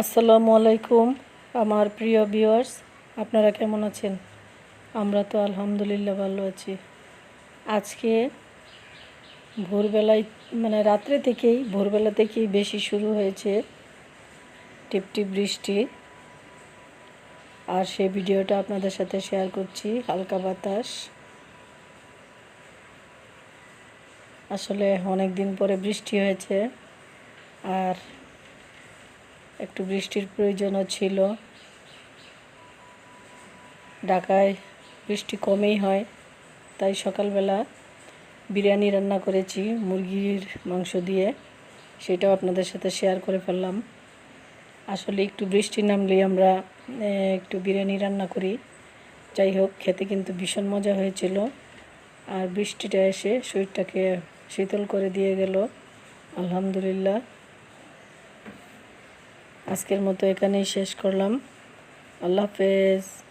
আসসালামু আলাইকুম, আমার প্রিয় ভিউয়ার্স আপনারা কেমন আছেন? আমরা তো আলহামদুলিল্লাহ ভালো আছি। আজকে ভোরবেলায় মানে রাত্রে থেকেই, ভোরবেলা থেকেই বেশি শুরু হয়েছে টিপটিপ বৃষ্টি। আর সেই ভিডিওটা আপনাদের সাথে শেয়ার করছি, হালকা বাতাস। আসলে অনেক দিন পরে বৃষ্টি হয়েছে। আর একটু বৃষ্টির প্রয়োজনও ছিল। ঢাকায় বৃষ্টি কমেই হয়, তাই সকালবেলা বিরিয়ানি রান্না করেছি, মুরগির মাংস দিয়ে। সেটাও আপনাদের সাথে শেয়ার করে ফেললাম। আসলে একটু বৃষ্টি নামলেই আমরা একটু বিরিয়ানি রান্না করি। যাই হোক, খেতে কিন্তু ভীষণ মজা হয়েছিল। আর বৃষ্টিটা এসে শরীরটাকে শীতল করে দিয়ে গেল। আলহামদুলিল্লাহ। আজকের মতো এখানেই শেষ করলাম। আল্লাহ হাফেজ।